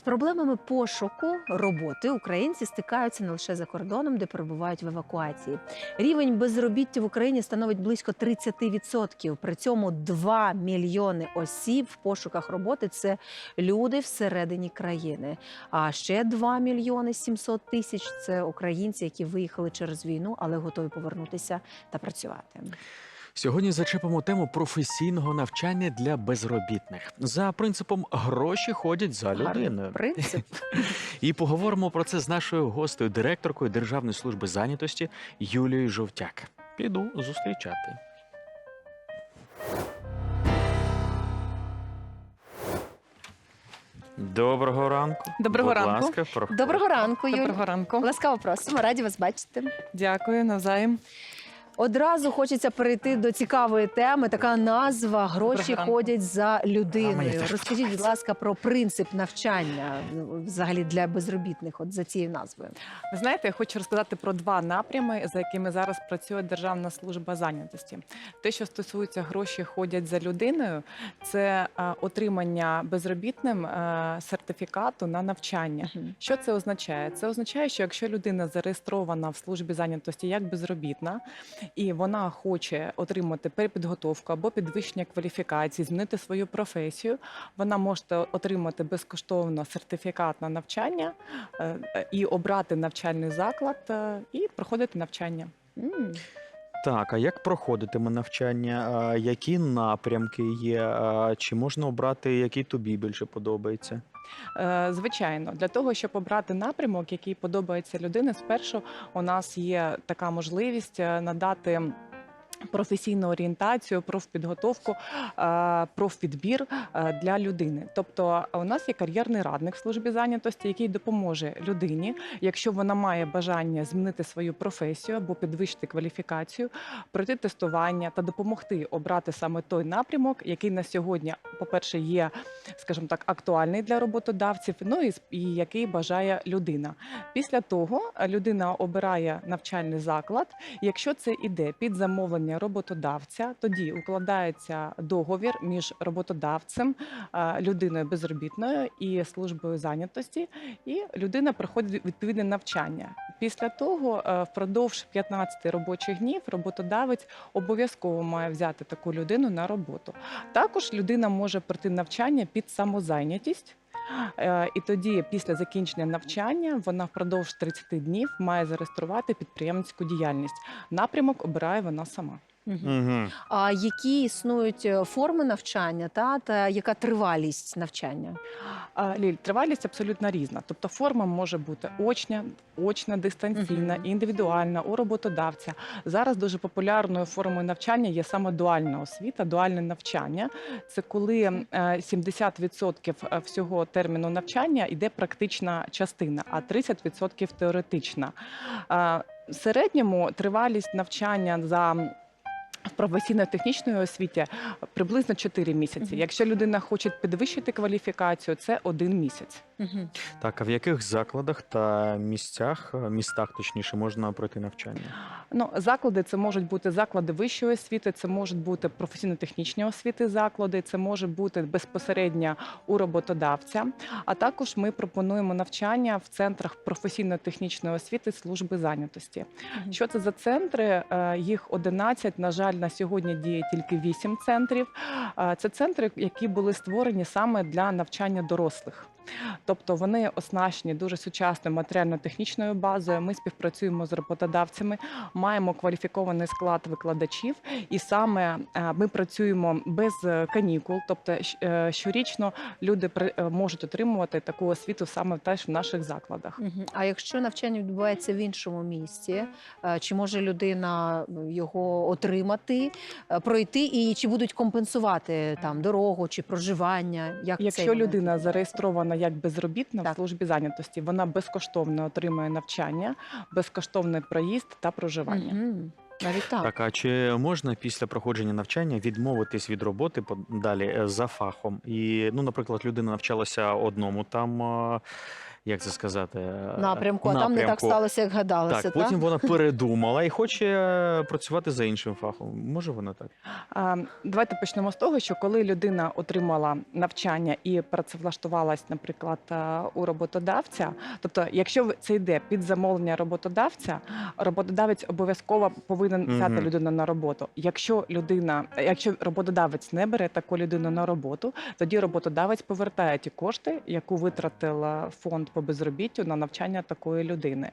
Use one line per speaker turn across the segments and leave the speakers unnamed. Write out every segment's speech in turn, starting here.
З проблемами пошуку роботи українці стикаються не лише за кордоном, де перебувають в евакуації. Рівень безробіття в Україні становить близько 30%. При цьому 2 мільйони осіб в пошуках роботи це люди всередині країни. А ще 2 мільйони 700 тисяч це українці, які виїхали через війну, але готові повернутися та працювати.
Сьогодні зачепимо тему професійного навчання для безробітних за принципом гроші ходять за людиною.
принцип.
І поговоримо про це з нашою гостею, директоркою Державної служби зайнятості Юлією Жовтяк. Піду зустрічати. Доброго ранку.
Доброго
Будь
ранку.
Ласка, проходь.
Доброго ранку, Юль.
Доброго ранку.
Ласкаво просимо, раді вас бачити.
Дякую навзаєм.
Одразу хочеться перейти до цікавої теми. Така назва гроші ходять за людиною. Розкажіть, будь ласка, про принцип навчання взагалі для безробітних, от за цією назвою.
Ви знаєте, я хочу розказати про два напрями, за якими зараз працює Державна служба зайнятості. Те, що стосується гроші, ходять за людиною, це е, отримання безробітним е, сертифікату на навчання. Що це означає? Це означає, що якщо людина зареєстрована в службі зайнятості як безробітна, і вона хоче отримати перепідготовку або підвищення кваліфікації, змінити свою професію, вона може отримати безкоштовно сертифікат на навчання е, і обрати навчальний заклад е, і проходити навчання.
Так, а як проходитиме навчання? Які напрямки є? Чи можна обрати, який тобі більше подобається?
Е, Звичайно, для того, щоб обрати напрямок, який подобається людині, спершу у нас є така можливість е, надати. Професійну орієнтацію, профпідготовку, профпідбір е, для людини. Тобто, у нас є кар'єрний радник в службі зайнятості, який допоможе людині, якщо вона має бажання змінити свою професію або підвищити кваліфікацію, пройти тестування та допомогти обрати саме той напрямок, який на сьогодні, по-перше, є, скажімо так, актуальний для роботодавців, ну і, і який бажає людина. Після того людина обирає навчальний заклад. Якщо це іде під замовлення роботодавця, тоді укладається договір між роботодавцем, людиною безробітною і службою зайнятості, і людина проходить відповідне навчання. Після того, е, впродовж 15 робочих днів, роботодавець обов'язково має взяти таку людину на роботу. Також людина може пройти навчання під самозайнятість. Е, І тоді, після закінчення навчання, вона впродовж 30 днів має зареєструвати підприємницьку діяльність. Напрямок обирає вона сама.
Угу.
А які існують е, форми навчання та, та яка тривалість навчання?
Ліль, тривалість абсолютно різна. Тобто форма може бути очна, очна, дистанційна,
Мгм.
індивідуальна у роботодавця. Зараз дуже популярною формою навчання є саме дуальна освіта, дуальне навчання. Це коли е, 70% всього терміну навчання йде практична частина, а 30% теоретична. В середньому тривалість навчання за в професійно-технічної освіті приблизно 4 місяці. Якщо людина хоче підвищити кваліфікацію, це один місяць.
Мгм.
Так, а в яких закладах та місцях, е, містах точніше, можна пройти навчання?
Ну, заклади це можуть бути заклади вищої освіти, це можуть бути професійно-технічні освіти заклади, це може бути безпосередньо у роботодавця. А також ми пропонуємо навчання в центрах професійно-технічної освіти служби зайнятості.
Мгм.
Що це за центри? Е, Їх 11, На жаль, на сьогодні діє тільки 8 центрів. Це центри, які були створені саме для навчання дорослих. Тобто вони оснащені дуже сучасною матеріально-технічною базою. Ми співпрацюємо з роботодавцями, маємо кваліфікований склад викладачів, і саме е, ми працюємо без канікул. Тобто, е, щорічно люди е, можуть отримувати таку освіту саме теж в наших закладах.
А якщо навчання відбувається в іншому місті, е, чи може людина ну, його отримати, е, пройти, і чи будуть компенсувати там дорогу чи проживання? Як
Якщо людина зареєстрована як безробітна
Так.
в службі зайнятості, вона безкоштовно отримує навчання, безкоштовний проїзд та проживання.
Мгм. Навіть так.
Так, а чи можна після проходження навчання відмовитись від роботи по- далі е, за фахом? І, ну, наприклад, людина навчалася одному там як це сказати, е,
Напрямку, а там не так сталося, як гадалося.
Так, потім вона передумала і хоче е, працювати за іншим фахом. Може вона так?
А, Давайте почнемо з того, що коли людина отримала навчання і працевлаштувалась, наприклад, е, у роботодавця, тобто, якщо ви- це йде під замовлення роботодавця, роботодавець обов'язково повинен взяти
Мгм.
людину на роботу. Якщо людина, якщо роботодавець не бере таку людину на роботу, тоді роботодавець повертає ті кошти, яку витратив е, фонд по безробіттю на навчання такої людини.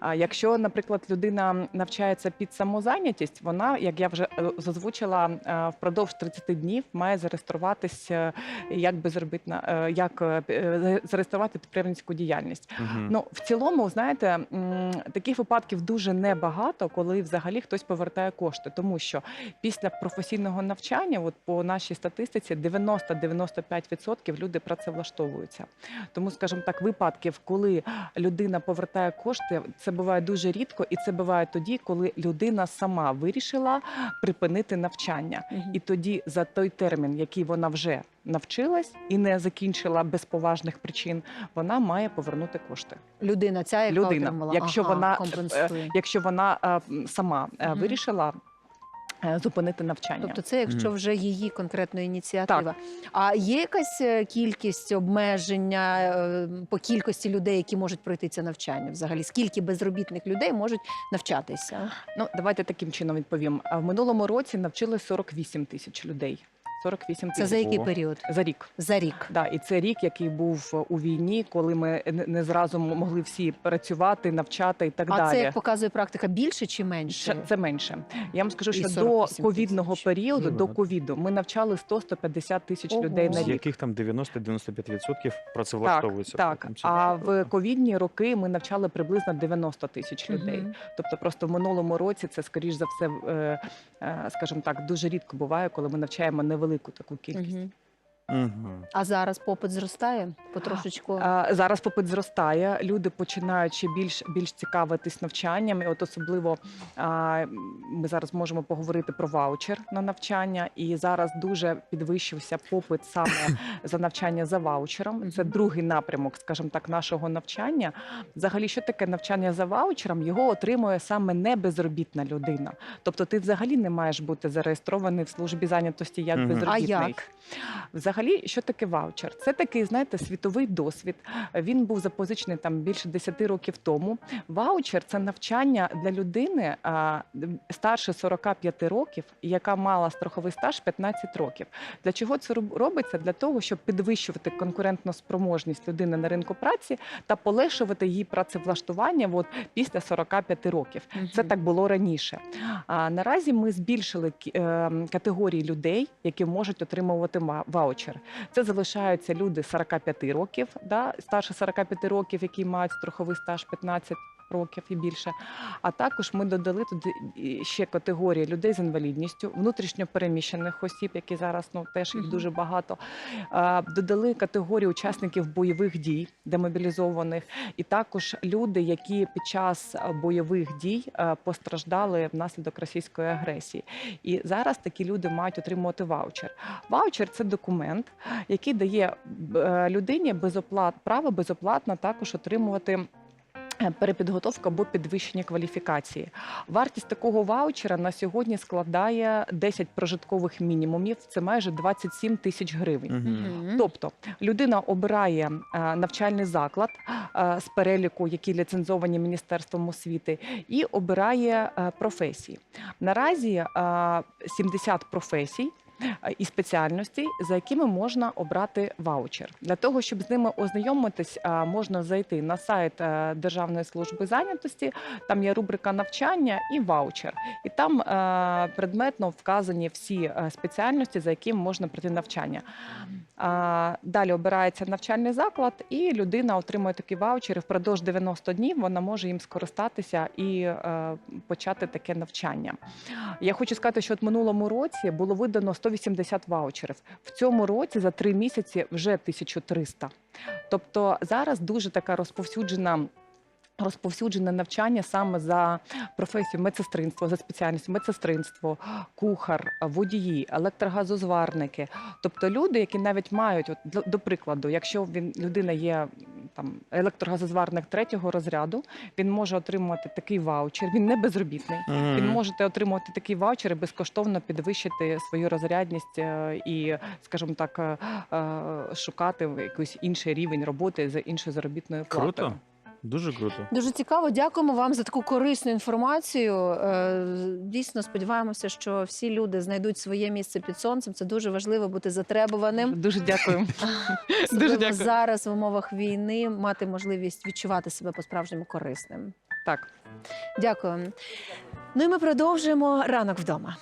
А якщо, наприклад, людина навчається під самозайнятість, вона, як я вже е, зазвучила, е, впродовж 30 днів має зареєструватися як безробітна, е, як пі- е, зареєструвати підприємницьку діяльність.
Угу.
Ну в цілому, знаєте, таких випадків дуже небагато, коли взагалі хтось повертає кошти, тому що після професійного навчання, от по нашій статистиці, 90-95% люди працевлаштовуються. Тому, скажімо так, випадків, коли людина повертає кошти, це буває дуже рідко, і це буває тоді, коли людина сама вирішила припинити навчання. І тоді за той термін, який вона вже навчилась і не закінчила без поважних причин, вона має повернути кошти.
людина, ця яка
Людина,
отримала,
якщо
ага,
вона,
компенсує.
Якщо вона е, сама е, вирішила е, зупинити навчання.
Тобто це якщо вже її конкретна ініціатива. А є якась е, кількість обмеження е, по кількості людей, які можуть пройти це навчання? Взагалі, скільки безробітних людей можуть навчатися?
Ну давайте таким чином відповім. В минулому році навчили 48 тисяч людей. 48
Це
тисяч
за який
Ого.
період?
за рік.
За рік.
Да, і це рік, який був у війні, коли ми не- не зразу могли всі працювати, навчати і так
А
далі.
це як показує практика більше чи
Ще-
менше?
Це менше. Я вам скажу,
І
що до
48
ковідного
тисяч.
періоду, до ковіду, ми навчали 100-150 тисяч
Ого.
людей на
З
рік.
яких там 90-95%
Так,
працевлаштовуються.
так.
потім. Це
А в ковідні роки ми навчали приблизно 90 тисяч людей.
Мгм.
Тобто, просто в минулому році це, скоріш за все, е, е, скажімо так, дуже рідко буває, коли ми навчаємо невелику таку кількість.
Мгм. А зараз попит зростає потрошечку.
А, Зараз попит зростає. Люди починають ще більш більш цікавитись навчанням. І от особливо а, ми зараз можемо поговорити про ваучер на навчання. І зараз дуже підвищився попит саме за навчання за ваучером. Це другий напрямок, скажімо так, нашого навчання. Взагалі, що таке навчання за ваучером? Його отримує саме не безробітна людина. Тобто, ти взагалі не маєш бути зареєстрований в службі зайнятості як
Мгм.
Безробітний.
А як?
Взагалі, що таке ваучер? Це такий, знаєте, світовий досвід. Він був запозичений там більше 10 років тому. Ваучер це навчання для людини а, старше 45 років, яка мала страховий стаж 15 років. Для чого це робиться? Для того, щоб підвищувати конкурентну спроможність людини на ринку праці та полегшувати її працевлаштування от, після 45 років. Це так було раніше. А наразі ми збільшили е, категорії людей, які можуть отримувати ма- ваучер. Це залишаються люди 45 років, да, старше 45 років, які мають страховий стаж 15 років і більше. А також ми додали туди ще категорії людей з інвалідністю, внутрішньо переміщених осіб, які зараз ну теж їх дуже багато. Додали категорію учасників бойових дій, демобілізованих, і також люди, які під час бойових дій постраждали внаслідок російської агресії. І зараз такі люди мають отримувати ваучер. Ваучер це документ, який дає е, людині безоплат право безоплатно також отримувати. Е, Перепідготовку або підвищення кваліфікації. Вартість такого ваучера на сьогодні складає 10 прожиткових мінімумів. Це майже 27 тисяч гривень.
Мгм.
Мгм.
Тобто людина обирає е, навчальний заклад е, з переліку, які ліцензовані міністерством освіти, і обирає е, професії. Наразі е, 70 професій. І спеціальностей, за якими можна обрати ваучер. Для того, щоб з ними ознайомитись, можна зайти на сайт е, Державної служби зайнятості. Там є рубрика навчання і ваучер. І там е, предметно вказані всі е, спеціальності, за якими можна пройти навчання. Далі обирається навчальний заклад, і людина отримує такий ваучер. І впродовж 90 днів вона може їм скористатися і почати таке навчання. Я хочу сказати, що от минулому році було видано 180 ваучерів. В цьому році за три місяці вже 1300. Тобто зараз дуже така розповсюджена. Розповсюджене навчання саме за професію медсестринство, за спеціальністю медсестринство, кухар, водії, електрогазозварники. Тобто люди, які навіть мають, от, до, прикладу, якщо він людина є там електрогазозварник третього розряду, він може отримувати такий ваучер. Він не безробітний.
Мгм.
Він можете отримувати такі ваучери, безкоштовно підвищити свою розрядність е, і, скажімо так, е, е, шукати якийсь інший рівень роботи за іншою заробітною платою.
Круто. Дуже круто.
Дуже цікаво. Дякуємо вам за таку корисну інформацію. Е, Дійсно, сподіваємося, що всі люди знайдуть своє місце під сонцем. Це дуже важливо бути затребуваним.
Дуже дякую.
Особливо
дякую.
зараз в умовах війни мати можливість відчувати себе по-справжньому корисним.
Так.
Дякую. Ну і ми продовжуємо ранок вдома.